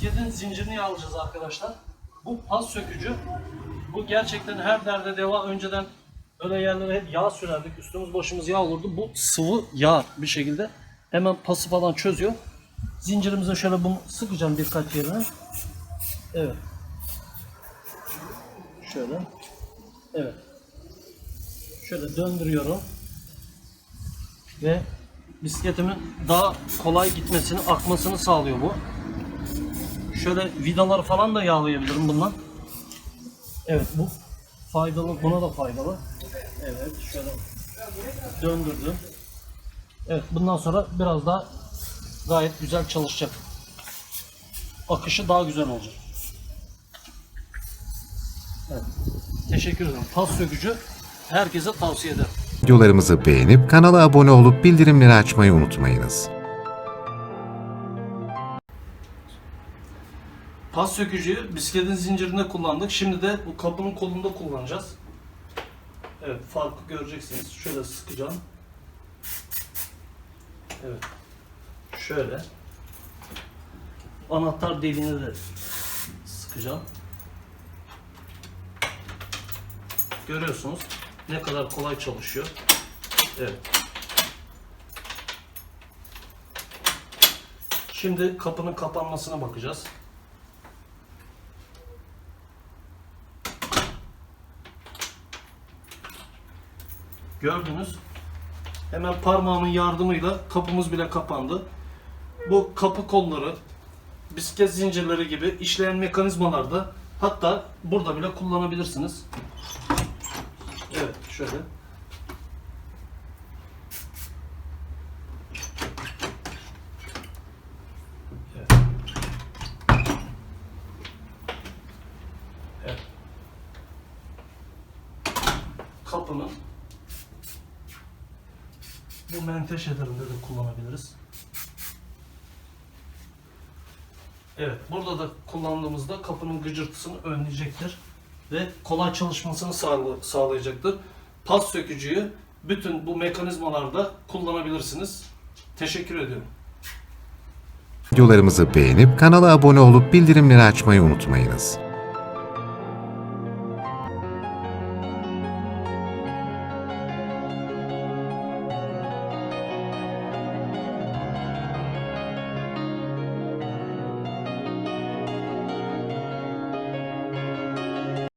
bisikletin zincirini alacağız arkadaşlar. Bu pas sökücü. Bu gerçekten her derde deva. Önceden öyle yerlere hep yağ sürerdik. Üstümüz başımız yağ olurdu. Bu sıvı yağ bir şekilde hemen pası falan çözüyor. Zincirimize şöyle bunu sıkacağım birkaç yerine. Evet. Şöyle. Evet. Şöyle döndürüyorum. Ve bisikletimin daha kolay gitmesini, akmasını sağlıyor bu. Şöyle vidaları falan da yağlayabilirim bundan. Evet bu faydalı, buna da faydalı. Evet şöyle döndürdüm. Evet bundan sonra biraz daha gayet güzel çalışacak. Akışı daha güzel olacak. Evet. Teşekkür ederim. Pas sökücü herkese tavsiye ederim. Videolarımızı beğenip kanala abone olup bildirimleri açmayı unutmayınız. Pas sökücüyü bisikletin zincirinde kullandık. Şimdi de bu kapının kolunda kullanacağız. Evet farkı göreceksiniz. Şöyle sıkacağım. Evet. Şöyle. Anahtar deliğine de sıkacağım. Görüyorsunuz ne kadar kolay çalışıyor. Evet. Şimdi kapının kapanmasına bakacağız. Gördünüz. Hemen parmağımın yardımıyla kapımız bile kapandı. Bu kapı kolları, bisiklet zincirleri gibi işleyen mekanizmalarda hatta burada bile kullanabilirsiniz. Evet şöyle. Evet. Evet. Kapının bu menteşelerinde de kullanabiliriz. Evet, burada da kullandığımızda kapının gıcırtısını önleyecektir ve kolay çalışmasını sağla- sağlayacaktır. Pas sökücüyü bütün bu mekanizmalarda kullanabilirsiniz. Teşekkür ediyorum. Videolarımızı beğenip kanala abone olup bildirimleri açmayı unutmayınız.